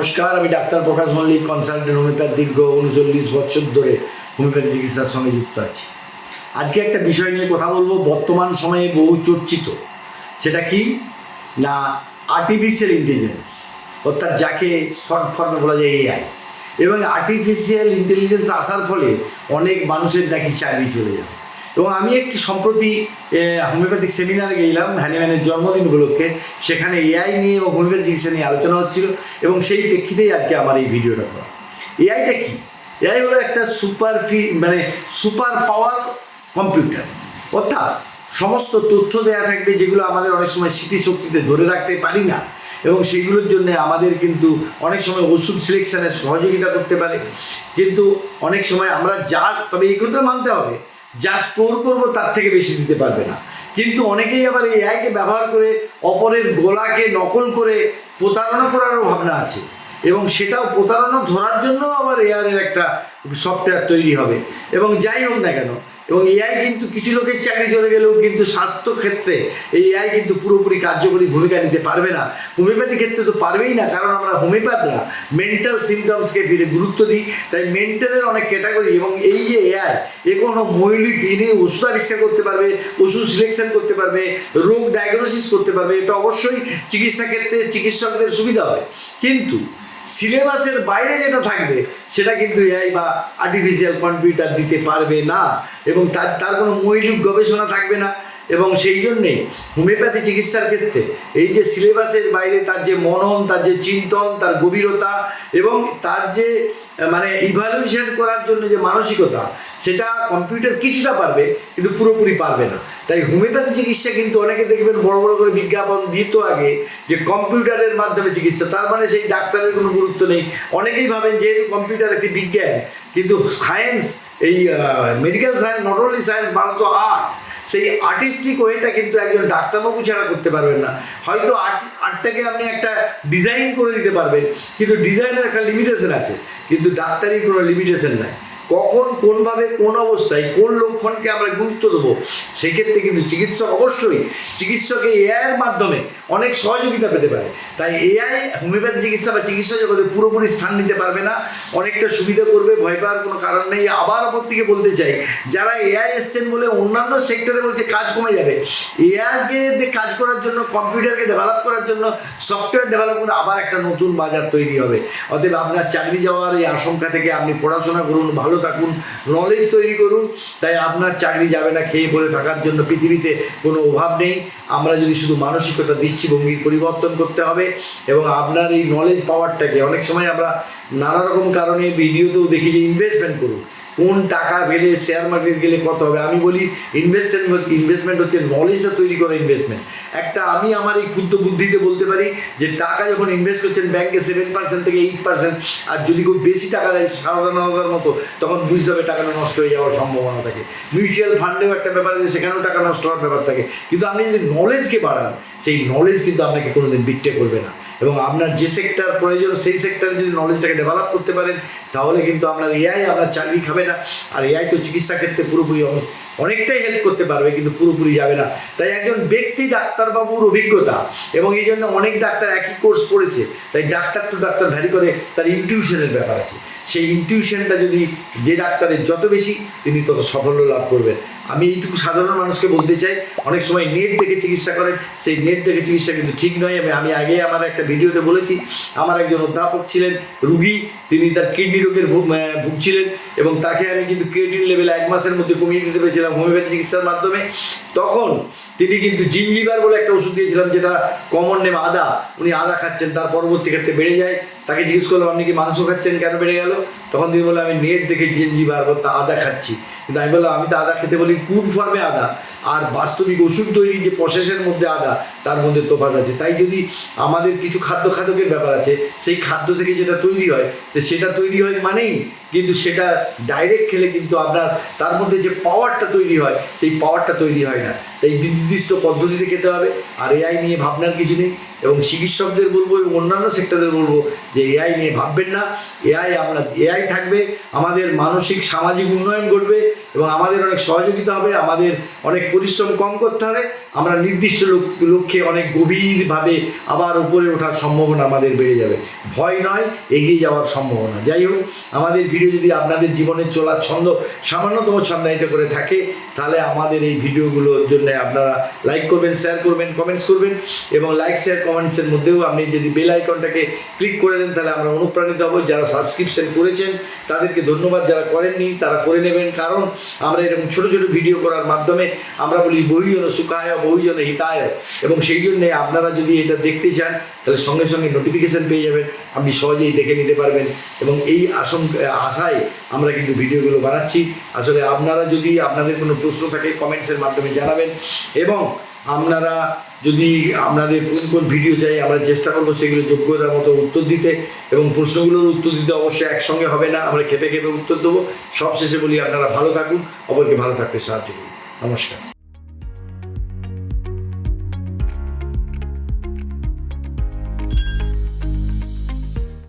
নমস্কার, আমি doctor Prakash Mallick consultant homoeopath দীর্ঘ উনচল্লিশ বছর ধরে হোমিওপ্যাথি চিকিৎসার সঙ্গে যুক্ত আছি। আজকে একটা বিষয় নিয়ে কথা বলব, বর্তমান সময়ে বহু চর্চিত। সেটা কি? না আর্টিফিশিয়াল ইন্টেলিজেন্স অর্থাৎ যাকে শর্ট ফর্মে বলা যায় এআই এবং আর্টিফিশিয়াল ইন্টেলিজেন্স আসার ফলে অনেক মানুষের নাকি চাকরি চলে যাবে। এবং আমি একটি সম্প্রতি হোমিওপ্যাথিক সেমিনারে গেলাম, হ্যানিম্যানের জন্মদিন উপলক্ষে। সেখানে এআই নিয়ে এবং হোমিওপ্যাথি চিকিৎসা নিয়ে আলোচনা হচ্ছিল এবং সেই প্রেক্ষিতেই আজকে আমার এই ভিডিওটা করা। এআইটা কি? এআই হলো একটা সুপার ফি মানে সুপার পাওয়ার কম্পিউটার। অর্থাৎ সমস্ত তথ্য দেওয়া থাকবে যেগুলো আমাদের অনেক সময় স্মৃতিশক্তিতে ধরে রাখতে পারি না এবং সেগুলোর জন্য আমাদের কিন্তু অনেক সময় ওষুধ সিলেকশনে সহযোগিতা করতে পারে। কিন্তু অনেক সময় আমরা যা, তবে এই কথা মানতে হবে যা স্টোর করব তার থেকে বেশি দিতে পারবে না। কিন্তু অনেকেই আবার এই এআইকে ব্যবহার করে অপরের গোলাকে নকল করে প্রতারণা করারও ভাবনা আছে। এবং সেটাও প্রতারণা ধরার জন্য আবার এআরের একটা সফটওয়্যার তৈরি হবে। এবং যাই হোক না কেন এবং এআই কিন্তু কিছু লোকের চাকরি চলে গেলেও কিন্তু স্বাস্থ্য ক্ষেত্রে এই এআই কিন্তু পুরোপুরি কার্যকরী ভূমিকা নিতে পারবে না। হোমিওপ্যাথি ক্ষেত্রে তো পারবেই না, কারণ আমরা হোমিওপ্যাথরা মেন্টাল সিমটমসকে ফিরে গুরুত্ব দিই, তাই মেন্টালের অনেক ক্যাটাগরি এবং এই যে এআই এ কোনো মৌলিক এনে ওষুধ আবিষ্কার করতে পারবে, ওষুধ সিলেকশন করতে পারবে, রোগ ডায়াগনোসিস করতে পারবে, এটা অবশ্যই চিকিৎসা ক্ষেত্রে চিকিৎসকদের সুবিধা হয় কিন্তু সিলেবাসের বাইরে যেটা থাকবে, সেটা কিন্তু এআই বা আর্টিফিশিয়াল কম্পিউটার দিতে পারবে না এবং তার তার কোনো মৌলিক গবেষণা থাকবে না। এবং সেই জন্যে হোমিওপ্যাথি চিকিৎসার ক্ষেত্রে এই যে সিলেবাসের বাইরে তার যে মনন, তার যে চিন্তন, তার গভীরতা এবং তার যে মানে ইভ্যালুয়েশন করার জন্য যে মানসিকতা, সেটা কম্পিউটার কিছুটা পারবে, কিন্তু পুরোপুরি পারবে না। তাই হোমিওপ্যাথি চিকিৎসা কিন্তু অনেকে দেখবেন বড় বড় করে বিজ্ঞাপন দিত আগে যে কম্পিউটারের মাধ্যমে চিকিৎসা। তার মানে সেই ডাক্তারের কোনো গুরুত্ব নেই। অনেকেই ভাবেন যেহেতু কম্পিউটার একটি বিজ্ঞান। কিন্তু সায়েন্স, এই medical science not only science মানে তো আর্ট। সেই আর্টিস্টিক ওয়েটা কিন্তু একজন ডাক্তারবাবু ছাড়া করতে পারবেন না। হয়তো আর্ট, আর্টটাকে আপনি একটা ডিজাইন করে দিতে পারবেন। কিন্তু ডিজাইনের একটা লিমিটেশন আছে। কিন্তু ডাক্তারির কোনো লিমিটেশন নাই। কখন, কোনভাবে, কোন অবস্থায়, কোন লক্ষণকে আমরা গুরুত্ব দেবো, সেক্ষেত্রে কিন্তু চিকিৎসক অবশ্যই চিকিৎসকে এআইয়ের মাধ্যমে অনেক সহযোগিতা পেতে পারে। তাই এআই হোমিওপ্যাথি চিকিৎসা বা চিকিৎসা জগতে পুরোপুরি স্থান নিতে পারবে না, অনেকটা সুবিধা করবে, ভয় পাওয়ার কোনো কারণ নেই। আবার অপর থেকে বলতে চাই, যারা এআই এসছেন বলে অন্যান্য সেক্টরে বলছে কাজ কমে যাবে। এআইকে কাজ করার জন্য, কম্পিউটারকে ডেভেলপ করার জন্য সফটওয়্যার ডেভেলপ করে আবার একটা নতুন বাজার তৈরি হবে। অতএব আপনার চাকরি যাওয়ার এই আশঙ্কা থেকে আপনি পড়াশোনা করুন, ভালো থাকুন নলেজ তৈরি করুন, তাই আপনার চাকরি যাবে না খেয়ে পড়ে থাকার জন্য পৃথিবীতে কোনো অভাব নেই। আমরা যদি শুধু মানসিকতা দৃষ্টিভঙ্গির পরিবর্তন করতে হবে এবং আপনার এই নলেজ পাওয়ারটাকে অনেক সময় আমরা নানা রকম কারণে ভিডিওতেও দেখি যে ইনভেস্টমেন্ট করুন। কোন টাকা গেলে শেয়ার মার্কেট গেলে কত হবে? আমি বলি ইনভেস্টমেন্ট ইনভেস্টমেন্ট হচ্ছে নলেজটা তৈরি করা ইনভেস্টমেন্ট একটা আমি আমার এই ক্ষুদ্র বুদ্ধিতে বলতে পারি যে টাকা যখন ইনভেস্ট করছেন ব্যাংকে সেভেন পার্সেন্ট থেকে এইট পার্সেন্ট আর যদি খুব বেশি টাকা দেয়, সাধারণ হাজার মতো, তখন বুঝতে হবে টাকাটা নষ্ট হয়ে যাওয়ার সম্ভাবনা থাকে। মিউচুয়াল ফান্ডেও একটা ব্যাপার আছে, সেখানেও টাকা নষ্ট হওয়ার ব্যাপার থাকে। কিন্তু আপনি যদি নলেজকে বাড়ান, সেই নলেজ কিন্তু আপনাকে কোনোদিন বিট্টে করবে না। এবং আপনার যে সেক্টর প্রয়োজন, সেই সেক্টরে যদি নলেজটাকে ডেভেলপ করতে পারেন, তাহলে কিন্তু আপনার এআই আপনার চাকরি খাবে না। আর এআই তো চিকিৎসা ক্ষেত্রে পুরোপুরি অনেক- অনেকটাই হেল্প করতে পারবে, কিন্তু পুরোপুরি যাবে না। তাই একজন ব্যক্তি ডাক্তারবাবুর অভিজ্ঞতা, এবং এই জন্য অনেক ডাক্তার একই কোর্স করেছে। তাই ডাক্তার টু ডাক্তার ভ্যারি করে তার ইনটিউশনের ব্যাপার আছে। সেই ইনটিউশনটা যদি যে ডাক্তারের যত বেশি, তিনি তত সাফল্য লাভ করবেন। আমি এইটুকু সাধারণ মানুষকে বলতে চাই, অনেক সময় নেট থেকে চিকিৎসা করেন, সেই নেট থেকে চিকিৎসা কিন্তু ঠিক নয়। আমি আমি আগে আমার একটা ভিডিওতে বলেছি, আমার একজন অধ্যাপক ছিলেন, রুগী তিনি তার কিডনি রোগের ভুগছিলেন এবং তাকে আমি কিন্তু ক্রিয়েটিন লেভেল এক মাসের মধ্যে কমিয়ে দিতে পেরেছিলাম হোমিওপ্যাথি চিকিৎসার মাধ্যমে। তখন তিনি কিন্তু জিঞ্জিবার বলে একটা ওষুধ দিয়েছিলাম যেটা কমন নেম আদা। উনি আদা খাচ্ছেন, তার পরবর্তী ক্ষেত্রে বেড়ে যায়। তাকে জিজ্ঞেস করলাম, আপনি কি মাংস খাচ্ছেন? কেন বেড়ে গেল? তখন তিনি বলল আমি নেট দেখে জিঞ্জিবার বলতে আদা খাচ্ছি। কিন্তু আমি বললাম, আমি তো আদা খেতে বলি ফুড ফর্মে আদা। আর বাস্তবিক ওষুধ তৈরি যে প্রসেসের মধ্যে আদা, তার মধ্যে তোফাত আছে। তাই যদি আমাদের কিছু খাদ্য খাদকের ব্যাপার আছে, সেই খাদ্য থেকে যেটা তৈরি হয়, তো সেটা তৈরি হয় মানেই কিন্তু সেটা ডাইরেক্ট খেলে কিন্তু আপনার তার মধ্যে যে পাওয়ারটা তৈরি হয়, সেই পাওয়ারটা তৈরি হয় না। তাই নির্দিষ্ট পদ্ধতিতে খেতে হবে। আর এআই নিয়ে ভাবনার কিছু নেই। এবং চিকিৎসকদের বলব এবং অন্যান্য সেক্টরদের বলব যে এআই নিয়ে ভাববেন না। এআই আমরা এআই থাকবে, আমাদের মানসিক, সামাজিক উন্নয়ন ঘটবে। এবং আমাদের অনেক সহযোগিতা হবে, আমাদের অনেক পরিশ্রম কম করতে হবে, আমরা নির্দিষ্ট লক্ষ্যে অনেক গভীরভাবে আবার উপরে ওঠার সম্ভাবনা আমাদের বেড়ে যাবে। ভয় নয়, এগিয়ে যাওয়ার সম্ভাবনা। যাই হোক, আমাদের ভিডিও যদি আপনাদের জীবনের চলার ছন্দ সামান্যতম ছন্দায়িত করে থাকে, তাহলে আমাদের এই ভিডিওগুলোর জন্য আপনারা লাইক করবেন শেয়ার করবেন কমেন্টস করবেন এবং লাইক শেয়ার কমেন্টসের মধ্যেও আপনি যদি বেল আইকনটাকে ক্লিক করে দেন, তাহলে আমরা অনুপ্রাণিত হব। যারা সাবস্ক্রিপশন করেছেন, তাদেরকে ধন্যবাদ। যারা করেননি, তারা করে নেবেন। কারণ আমরা এরকম ছোট ছোট ভিডিও করার মাধ্যমে আমরা বলি বহুজন সুখায় বহুজন হিতায়। এবং সেই জন্যে আপনারা যদি এটা দেখতে চান, তাহলে সঙ্গে সঙ্গে নোটিফিকেশান পেয়ে যাবেন। আপনি সহজেই দেখে নিতে পারবেন। এবং এই আশঙ্কা আশায় আমরা কিন্তু ভিডিওগুলো বানাচ্ছি। আসলে আপনারা যদি আপনাদের কোনো প্রশ্ন থাকে কমেন্টসের মাধ্যমে জানাবেন। এবং আপনারা যদি আপনাদের কোন কোন ভিডিও চাই, আমরা চেষ্টা করব সেগুলো যোগ্যতার মতো উত্তর দিতে এবং প্রশ্নগুলোর উত্তর দিতে অবশ্যই একসঙ্গে হবে না, আমরা খেপে খেপে উত্তর দেবো। সবশেষে বলি আপনারা ভালো থাকুন, অপরকে ভালো থাকতে সাহায্য করুন। নমস্কার।